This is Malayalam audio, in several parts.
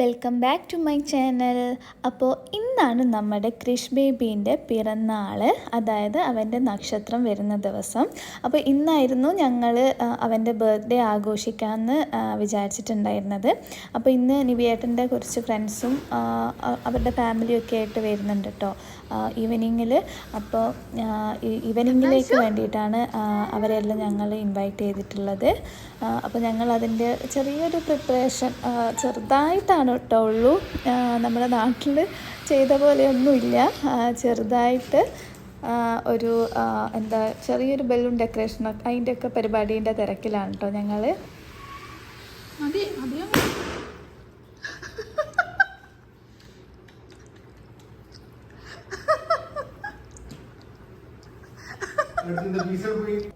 Welcome back to my channel അപ്പോൾ ഇന്നാണ് നമ്മുടെ ക്രിഷ് ബേബീന്റെ പിറന്നാൾ അതായത് അവന്റെ നക്ഷത്രം വരുന്ന ദിവസം. അപ്പോൾ ഇന്നായിരുന്നു ഞങ്ങൾ അവന്റെ ബർത്ത്ഡേ ആഘോഷിക്കാമെന്ന് വിചാരിച്ചിട്ടുണ്ടായിരുന്നത്. അപ്പോൾ ഇന്ന് നിവിയേട്ടന്റെ കുറച്ച് ഫ്രണ്ട്സും അവരുടെ ഫാമിലിയൊക്കെ ആയിട്ട് വരുന്നുണ്ട് കേട്ടോ ഈവനിങ്ങിൽ അപ്പോൾ ഈവനിങ്ങിലേക്ക് വേണ്ടിയിട്ടാണ് അവരെല്ലാം ഞങ്ങൾ ഇൻവൈറ്റ് ചെയ്തിട്ടുള്ളത്. അപ്പോൾ ഞങ്ങൾ അതിന്റെ ചെറിയൊരു പ്രിപ്പറേഷൻ ചെറുതായിട്ടാണ് കേട്ടോ ഉള്ളൂ. നമ്മുടെ നാട്ടിൽ ചെയ്ത പോലെയൊന്നുമില്ല. ചെറുതായിട്ട് ഒരു എന്താ ചെറിയൊരു ബലൂൺ ഡെക്കറേഷൻ അതിന്റെയൊക്കെ പരിപാടീന്റെ തിരക്കിലാണ് കേട്ടോ ഞങ്ങൾ മതി മതിയോ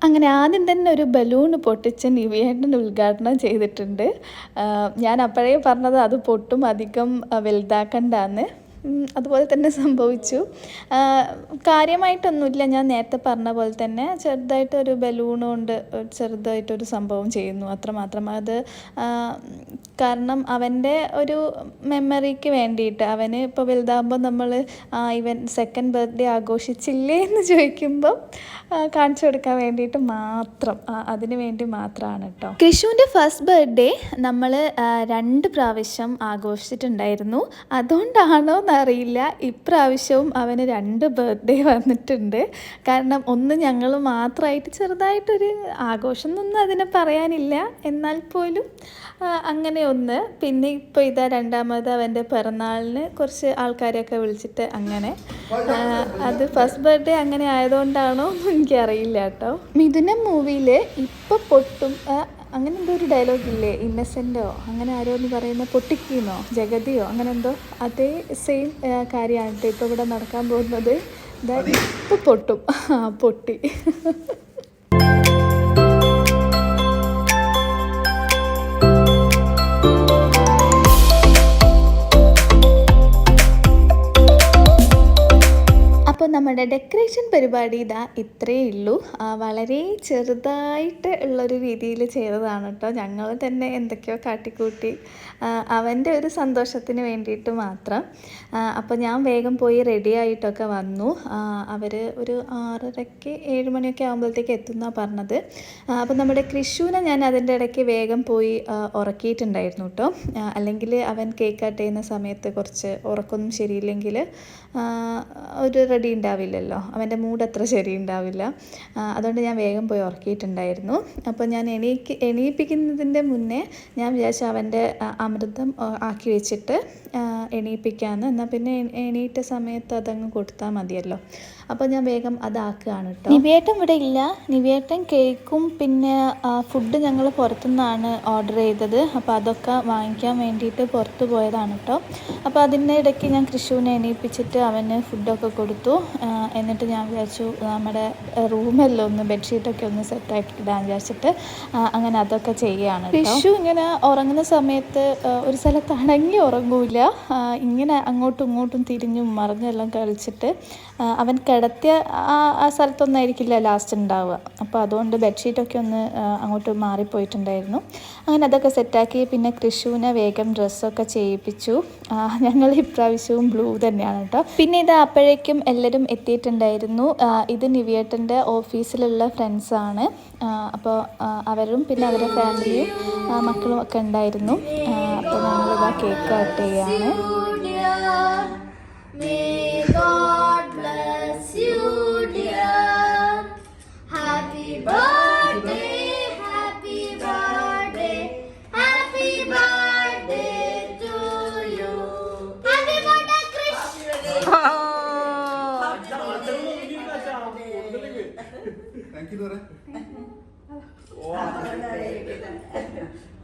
അങ്ങനെ ആദ്യം തന്നെ ഒരു ബലൂൺ പൊട്ടിച്ച് നിവിയേട്ടൻ ഉദ്ഘാടനം ചെയ്തിട്ടുണ്ട്. ഞാൻ അപ്പോഴേ പറഞ്ഞത് അത് പൊട്ടും അധികം വലുതാക്കണ്ടെന്ന്. അതുപോലെ തന്നെ സംഭവിച്ചു. കാര്യമായിട്ടൊന്നുമില്ല. ഞാൻ നേരത്തെ പറഞ്ഞ പോലെ തന്നെ ചെറുതായിട്ടൊരു ബലൂൺ കൊണ്ട് ചെറുതായിട്ടൊരു സംഭവം ചെയ്യുന്നു. അത്രമാത്രം അത് കാരണം അവന്റെ ഒരു മെമ്മറിക്ക് വേണ്ടിയിട്ട്. അവന് ഇപ്പോൾ വലുതാകുമ്പോൾ നമ്മൾ ഇവൻ സെക്കൻഡ് ബർത്ത്ഡേ ആഘോഷിച്ചില്ലേ എന്ന് ചോദിക്കുമ്പം കാണിച്ചു കൊടുക്കാൻ വേണ്ടിയിട്ട് മാത്രം. അതിന് വേണ്ടി മാത്രമാണ് കേട്ടോ. കൃഷുവിന്റെ ഫസ്റ്റ് ബർത്ത്ഡേ നമ്മൾ രണ്ട് പ്രാവശ്യം ആഘോഷിച്ചിട്ടുണ്ടായിരുന്നു. അതുകൊണ്ടാണോ എന്നറിയില്ല ഇപ്രാവശ്യവും അവന് രണ്ട് ബർത്ത്ഡേ വന്നിട്ടുണ്ട്. കാരണം ഒന്ന് ഞങ്ങൾ മാത്രമായിട്ട് ചെറുതായിട്ടൊരു ആഘോഷം എന്നൊന്നും അതിനെ പറയാനില്ല. എന്നാൽ പോലും അങ്ങനെ ഒന്ന്. പിന്നെ ഇപ്പോൾ ഇതാ രണ്ടാമത് അവന്റെ പിറന്നാളിന് കുറച്ച് ആൾക്കാരെയൊക്കെ വിളിച്ചിട്ട് അങ്ങനെ അത് ഫസ്റ്റ് ബർത്ത്ഡേ അങ്ങനെ ആയതുകൊണ്ടാണോ എനിക്കറിയില്ല കേട്ടോ. മിഥുനം മൂവിയിൽ ഇപ്പോൾ പൊട്ടും അങ്ങനെ എന്തോ ഒരു ഡയലോഗ് ഇല്ലേ? ഇന്നസെന്റോ അങ്ങനെ ആരോ എന്ന് പറയുന്ന പൊട്ടിക്കീന്നോ? ജഗതിയോ? അങ്ങനെ എന്തോ അതേ സെയിം കാര്യമാണ്. ഇപ്പോൾ ഇവിടെ നടക്കാൻ പോകുന്നത്. ഇപ്പം പൊട്ടും. ആ പൊട്ടി. നമ്മുടെ ഡെക്കറേഷൻ പരിപാടി ഇതാ ഇത്രയേ ഉള്ളൂ. വളരെ ചെറുതായിട്ട് ഉള്ളൊരു രീതിയിൽ ചെയ്തതാണ് കേട്ടോ ഞങ്ങൾ തന്നെ എന്തൊക്കെയോ കാട്ടിക്കൂട്ടി അവന്റെ ഒരു സന്തോഷത്തിന് വേണ്ടിയിട്ട് മാത്രം. അപ്പോൾ ഞാൻ വേഗം പോയി റെഡി ആയിട്ടൊക്കെ വന്നു. അവർ ഒരു ആറരയ്ക്ക് ഏഴ് മണിയൊക്കെ ആകുമ്പോഴത്തേക്ക് എത്തുന്നാണ് പറഞ്ഞത്. അപ്പോൾ നമ്മുടെ കൃഷുവിനെ ഞാൻ അതിന്റെ ഇടയ്ക്ക് വേഗം പോയി ഉറക്കിയിട്ടുണ്ടായിരുന്നു കേട്ടോ അല്ലെങ്കിൽ അവൻ കേക്ക് കട്ട് ചെയ്യുന്ന സമയത്ത് കുറച്ച് ഉറക്കൊന്നും ശരിയില്ലെങ്കിൽ ഒരു റെഡി ഉണ്ടാവില്ലല്ലോ അവന്റെ മൂഡ് അത്ര ശരി ഉണ്ടാവില്ല അതുകൊണ്ട് ഞാൻ വേഗം പോയി ഉറക്കിയിട്ടുണ്ടായിരുന്നു. അപ്പോൾ ഞാൻ എണീക്ക് എണീപ്പിക്കുന്നതിന്റെ മുന്നേ ഞാൻ വിചാരിച്ചു അവന്റെ അമൃതം ആക്കി വെച്ചിട്ട് എണീപ്പിക്കാമെന്ന് എന്നാൽ പിന്നെ എണീറ്റ സമയത്ത് അതങ്ങ് കൊടുത്താൽ മതിയല്ലോ. അപ്പോൾ ഞാൻ വേഗം അതാക്കുകയാണ് കേട്ടോ നിവേട്ടൻ ഇവിടെ ഇല്ല. നിവേട്ടൻ കേക്കും പിന്നെ ഫുഡ് ഞങ്ങൾ പുറത്തുനിന്നാണ് ഓർഡർ ചെയ്തത്. അപ്പോൾ അതൊക്കെ വാങ്ങിക്കാൻ വേണ്ടിയിട്ട് പുറത്ത് പോയതാണ് കേട്ടോ അപ്പോൾ അതിന്റെ ഇടയ്ക്ക് ഞാൻ കൃഷുവിനെ എണീപ്പിച്ചിട്ട് അവന് ഫുഡൊക്കെ കൊടുത്തു. എന്നിട്ട് ഞാൻ വിചാരിച്ചു നമ്മുടെ റൂമെല്ലാം ഒന്ന് ബെഡ്ഷീറ്റൊക്കെ ഒന്ന് സെറ്റാക്കി ഇടാൻ വിചാരിച്ചിട്ട് അങ്ങനെ അതൊക്കെ ചെയ്യുകയാണ് കൃഷു ഇങ്ങനെ ഉറങ്ങുന്ന സമയത്ത് ഒരു സ്ഥലത്ത് അടങ്ങി ഉറങ്ങൂല ഇങ്ങനെ അങ്ങോട്ടും ഇങ്ങോട്ടും തിരിഞ്ഞും മറിഞ്ഞെല്ലാം കളിച്ചിട്ട് അവൻ കിടത്തിയ ആ സ്ഥലത്തൊന്നായിരിക്കില്ല ലാസ്റ്റ് ഉണ്ടാവുക അപ്പോൾ അതുകൊണ്ട് ബെഡ്ഷീറ്റൊക്കെ ഒന്ന് അങ്ങോട്ട് മാറിപ്പോയിട്ടുണ്ടായിരുന്നു. അങ്ങനെ അതൊക്കെ സെറ്റാക്കി പിന്നെ കൃഷുവിനെ വേഗം ഡ്രസ്സൊക്കെ ചെയ്യിപ്പിച്ചു. ഞങ്ങൾ ഇപ്രാവശ്യവും ബ്ലൂ തന്നെയാണ് കേട്ടോ. പിന്നെ ഇത് അപ്പോഴേക്കും എല്ലാവരും എത്തിയിട്ടുണ്ടായിരുന്നു. ഇത് നിവിയേട്ടന്റെ ഓഫീസിലുള്ള ഫ്രണ്ട്സാണ് അപ്പോൾ അവരും പിന്നെ അവരുടെ ഫാമിലിയും മക്കളും ഒക്കെ ഉണ്ടായിരുന്നു. അപ്പോൾ ഞങ്ങളിതാ കേക്ക് കട്ട് ചെയ്യാണ്.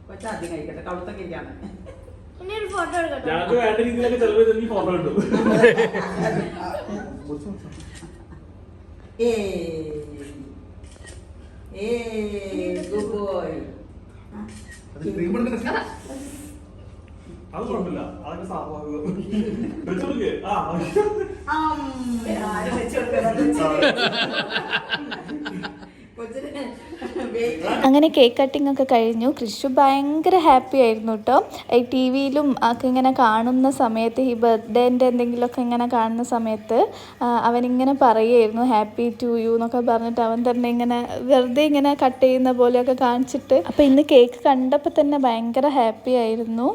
കൊച്ചാദ്യം കഴിക്കട്ടെ കൗത്തൊക്കെ ഇരിക്കാണ് ഒരു ഫോട്ടോ ഞങ്ങൾക്ക് വേണ്ട രീതിയിലൊക്കെ ചിലപ്പോൾ ഈ ഫോട്ടോ കിട്ടും ഏ ഏ ഗുഡ് ബോയ് അത് കുഴപ്പമില്ല. അതൊക്കെ സ്വാഭാവികം. ആ അങ്ങനെ കേക്ക് കട്ടിംഗ് ഒക്കെ കഴിഞ്ഞു. കൃഷു ഭയങ്കര ഹാപ്പി ആയിരുന്നു കേട്ടോ ഈ ടി വിയിലും ഒക്കെ ഇങ്ങനെ കാണുന്ന സമയത്ത് ഈ ബർത്ത്ഡേന്റെ എന്തെങ്കിലുമൊക്കെ ഇങ്ങനെ കാണുന്ന സമയത്ത് അവനിങ്ങനെ പറയുമായിരുന്നു ഹാപ്പി ടു യു എന്നൊക്കെ പറഞ്ഞിട്ട് അവൻ തന്നെ ഇങ്ങനെ വെറുതെ ഇങ്ങനെ കട്ട് ചെയ്യുന്ന പോലെയൊക്കെ കാണിച്ചിട്ട് അപ്പോൾ ഇന്ന് കേക്ക് കണ്ടപ്പോൾ തന്നെ ഭയങ്കര ഹാപ്പി ആയിരുന്നു.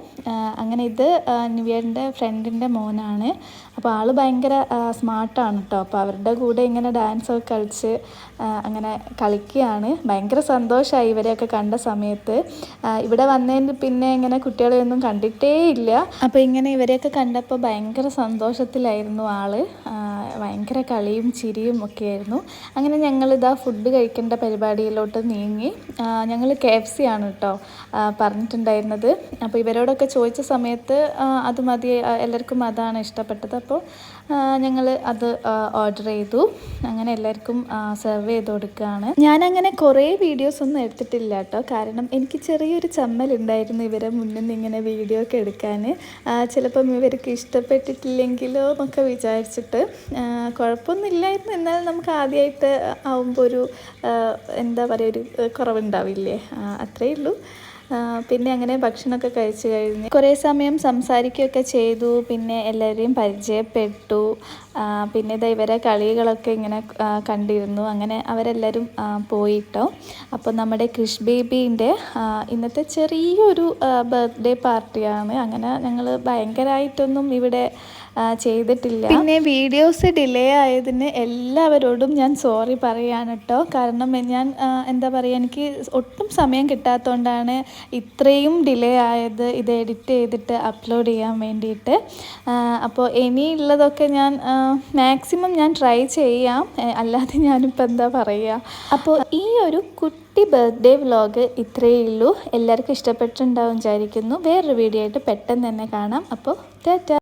അങ്ങനെ ഇത് നിവിയന്റെ ഫ്രണ്ടിന്റെ മോനാണ്. അപ്പോൾ ആൾ ഭയങ്കര സ്മാർട്ടാണ് കേട്ടോ അപ്പോൾ അവരുടെ കൂടെ ഇങ്ങനെ ഡാൻസ് ഒക്കെ കളിച്ച് അങ്ങനെ കളിക്കുകയാണ്. ഭയങ്കര സന്തോഷമായി ഇവരെയൊക്കെ കണ്ട സമയത്ത്. ഇവിടെ വന്നതിന് പിന്നെ ഇങ്ങനെ കുട്ടികളെ ഒന്നും കണ്ടിട്ടേ ഇല്ല അപ്പോൾ ഇങ്ങനെ ഇവരെയൊക്കെ കണ്ടപ്പോൾ ഭയങ്കര സന്തോഷത്തിലായിരുന്നു ആൾ. ഭയങ്കര കളിയും ചിരിയും ഒക്കെ ആയിരുന്നു അങ്ങനെ ഞങ്ങളിതാ ഫുഡ് കഴിക്കേണ്ട പരിപാടിയിലോട്ട് നീങ്ങി. ഞങ്ങൾ കെ എഫ് സി ആണ് കേട്ടോ പറഞ്ഞിട്ടുണ്ടായിരുന്നത്. അപ്പോൾ ഇവരോടൊക്കെ ചോദിച്ച സമയത്ത് അത് മതി എല്ലാവർക്കും അതാണ് ഇഷ്ടപ്പെട്ടത്. അപ്പോൾ ഞങ്ങൾ അത് ഓർഡർ ചെയ്തു. അങ്ങനെ എല്ലാവർക്കും സെർവ് ചെയ്ത് കൊടുക്കുകയാണ് ഞാനങ്ങനെ കുറേ വീഡിയോസ് ഒന്നും എടുത്തിട്ടില്ല കേട്ടോ. കാരണം എനിക്ക് ചെറിയൊരു ചമ്മലുണ്ടായിരുന്നു ഇവരെ മുന്നിൽ നിന്ന് ഇങ്ങനെ വീഡിയോ ഒക്കെ എടുക്കാൻ ചിലപ്പം ഇവർക്ക് ഇഷ്ടപ്പെട്ടിട്ടില്ലെങ്കിലോ എന്നൊക്കെ വിചാരിച്ചിട്ട് കുഴപ്പമൊന്നുമില്ലായിരുന്നു. എന്നാൽ നമുക്ക് ആദ്യമായിട്ട് ആവുമ്പോൾ ഒരു എന്താ പറയുക ഒരു കുറവുണ്ടാവില്ലേ? അത്രയേ ഉള്ളൂ. പിന്നെ അങ്ങനെ ഭക്ഷണമൊക്കെ കഴിച്ചു കഴിഞ്ഞ് കുറേ സമയം സംസാരിക്കുകയൊക്കെ ചെയ്തു. പിന്നെ എല്ലാവരെയും പരിചയപ്പെട്ടു. പിന്നെ ഇതാ ഇവരെ കളികളൊക്കെ ഇങ്ങനെ കണ്ടിരുന്നു. അങ്ങനെ അവരെല്ലാവരും പോയിട്ടോ. അപ്പോൾ നമ്മുടെ കൃഷ് ബേബീന്റെ ഇന്നത്തെ ചെറിയൊരു ബർത്ത്ഡേ പാർട്ടിയാണ്. അങ്ങനെ ഞങ്ങൾ ഭയങ്കരമായിട്ടൊന്നും ഇവിടെ ചെയ്തിട്ടില്ല. പിന്നെ വീഡിയോസ് ഡിലേ ആയതിന് എല്ലാവരോടും ഞാൻ സോറി പറയാണ് കേട്ടോ കാരണം ഞാൻ എന്താ പറയുക എനിക്ക് ഒട്ടും സമയം കിട്ടാത്തതുകൊണ്ടാണ് ഇത്രയും ഡിലേ ആയത് ഇത് എഡിറ്റ് ചെയ്തിട്ട് അപ്ലോഡ് ചെയ്യാൻ വേണ്ടിയിട്ട്. അപ്പോൾ ഇനിയുള്ളതൊക്കെ ഞാൻ മാക്സിമം ഞാൻ ട്രൈ ചെയ്യാം. അല്ലാതെ ഞാനിപ്പോൾ എന്താ പറയുക അപ്പോൾ ഈ ഒരു കുട്ടി ബർത്ത്ഡേ വ്ലോഗ് ഇത്രയേ ഉള്ളൂ. എല്ലാവർക്കും ഇഷ്ടപ്പെട്ടിട്ടുണ്ടാവും വിചാരിക്കുന്നു. വേറൊരു വീഡിയോ ആയിട്ട് പെട്ടെന്ന് തന്നെ കാണാം. അപ്പോൾ ടാറ്റ.